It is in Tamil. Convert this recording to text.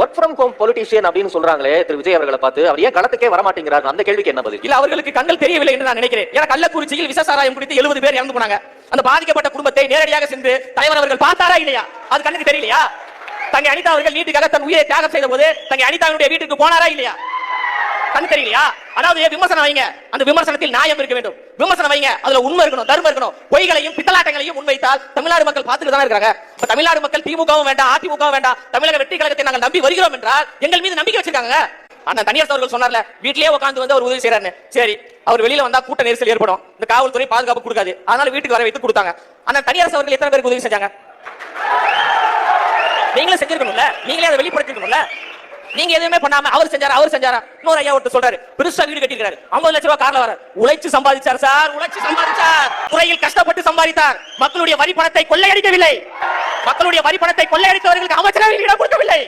ஒர்க் ஃப்ரம் ஹோம் பொலிட்டிஷியன் அப்படின்னு சொல்றாங்களே திரு விஜய் அவர்களை பார்த்து அவர் ஏன் களத்துக்கே வரமாட்டேங்கிறார்? அந்த கேள்விக்கு என்ன பதில்? இல்ல அவர்களுக்கு கண்கள் தெரியவில்லை என்று நான் நினைக்கிறேன். ஏன்னா கள்ளக்குறிச்சியில் விசசாராயம் குடித்து எழுபது பேர் இறந்து போனாங்க. அந்த பாதிக்கப்பட்ட குடும்பத்தை நேரடியாக சென்று தலைவர் அவர்கள் பார்த்தாரா இல்லையா? அது கண்ணுக்கு தெரியலையா? தங்கை அனிதா அவர்கள் நீட்டுக்காக தன் உயிரை தியாகம் செய்த போது தங்கை அனிதாவுடைய வீட்டுக்கு போனாரா இல்லையா? கண்ணு தெரியலையா? அதாவது விமர்சனம் வைங்க. அந்த விமர்சனத்தில் நியாயம் இருக்க வேண்டும். விமர்சனம் வைங்க. அதுல உண்மை இருக்கணும் தர்மம் இருக்கணும். பொய்களையும் பித்தலாட்டங்களையும் முன்வைத்தால் தமிழ்நாடு மக்கள் பார்த்துட்டு தான் இருக்காங்க. இப்ப தமிழ்நாடு மக்கள் திமுகவும் வேண்டாம் அதிமுகவும் வேண்டாம் தமிழக வெற்றி கழகத்தை நாங்கள் நம்பி வருகிறோம் என்றால் எங்கள் மீது நம்பிக்கை வச்சிருக்காங்க. அந்த தனியார் அவர்கள் சொன்னார்ல வீட்லயே உட்காந்து வந்து அவர் உதவி செய்யறாரு சரி அவர் வெளியில வந்தா கூட்ட நெரிசல் ஏற்படும். இந்த காவல்துறை பாதுகாப்பு கொடுக்காது. அதனால வீட்டுக்கு வர வைத்து கொடுத்தாங்க. ஆனா தனியார் அவர்கள் எத்தனை பேருக்கு உதவி செஞ்சாங்க? நீங்களும் செஞ்சிருக்கணும்ல? நீங்களே அதை வெளிப்படுத்திருக்கணும்ல? நீங்க எதுவுமே பண்ணாம அவர் செஞ்சாரா அவர் செஞ்சாரா? இன்னொரு ஐயா ஒருத்தர் சொல்றாரு பெருசா வீடு கட்டிருக்காரு 50 லட்சம் ரூபாய் கார்ல வர உழைச்சு சம்பாதிச்சார் சார் உழைச்சு சம்பாதிச்சார். துறையில் கஷ்டப்பட்டு சம்பாதித்தார். மக்களுடைய வரி பணத்தை கொள்ளையடிக்கவில்லை. மக்களுடைய வரி பணத்தை கொள்ளையடித்தவர்களுக்கு அமைச்சரவையில் இடம் கொடுக்கவில்லை.